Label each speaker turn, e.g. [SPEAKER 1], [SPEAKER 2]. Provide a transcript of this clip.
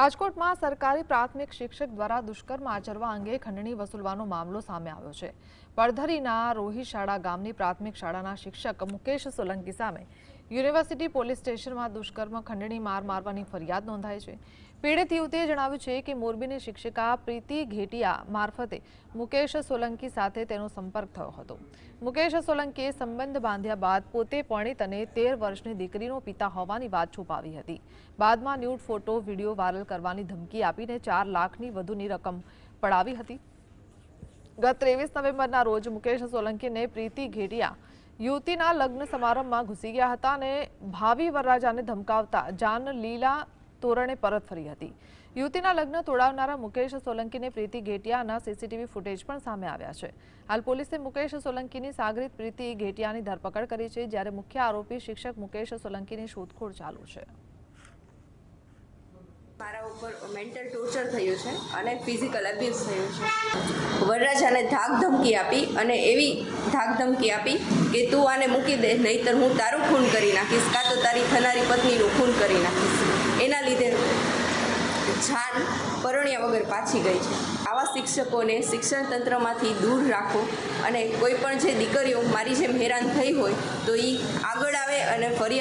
[SPEAKER 1] રાજકોટમાં સરકારી પ્રાથમિક શિક્ષક દ્વારા દુષ્કર્મ આચરવા અંગે ખંડણી વસૂલવાનો મામલો સામે આવ્યો છે. પડધરીના રોહિશાળા ગામની પ્રાથમિક શાળાના શિક્ષક મુકેશ સોલંકી સામે યુનિવર્સિટી પોલીસ સ્ટેશનમાં દુષ્કર્મ, ખંડણી, માર મારવાની ફરિયાદ નોંધાઈ છે. પીડિત યુવતીએ જણાવ્યું છે કે મોરબીની શિક્ષિકા પ્રીતિ ઘેટિયા મારફતે મુકેશ સોલંકી સાથે તેનો સંપર્ક થયો હતો. મુકેશ સોલંકીએ સંબંધ બાંધ્યા બાદ પોતે પરણિત અને તેર વર્ષની દીકરીનો પિતા હોવાની વાત છુપાવી હતી. બાદમાં ન્યૂડ ફોટો, વીડિયો વાયરલ કરવાની ધમકી આપીને ચાર લાખની વધુની રકમ પડાવી હતી. ગત ત્રેવીસ નવેમ્બરના રોજ મુકેશ સોલંકીને પ્રીતિ ઘેટિયા યુવતીના લગ્ન સમારંભમાં ઘૂસી ગયા હતા અને ભાવિ વરરાજાને ધમકાવતા જાન લીલા તોરણે પરત ફરી હતી. યુવતીના લગ્ન તોડાવનારા મુકેશ સોલંકીને પ્રીતિ ઘેટિયાના સીસીટીવી ફૂટેજ પણ સામે આવ્યા છે. હાલ પોલીસે મુકેશ સોલંકીની સાગરીત પ્રીતિ ઘેટિયાની ધરપકડ કરી છે, જ્યારે મુખ્ય આરોપી શિક્ષક મુકેશ સોલંકીની શોધખોળ ચાલુ છે.
[SPEAKER 2] મારા ઉપર મેન્ટલ ટોર્ચર થયું છે અને ફિઝિકલ અબ્યુઝ થયું છે. વરરાજાને ધાક ધમકી આપી અને એવી ધાક ધમકી આપી કે તું આને મૂકી દે, નહીતર હું તારું ખૂન કરી નાખીશ, કાં તો તારી થનારી પત્નીનું ખૂન કરી નાખીશ. એના લીધે જાન પરણ્યા વગર પાછી ગઈ છે. આવા શિક્ષકોને શિક્ષણ તંત્રમાંથી દૂર રાખો અને કોઈ પણ જે દીકરીઓ મારી જેમ હેરાન થઈ હોય તો એ આગળ આવે અને ફરિયાદ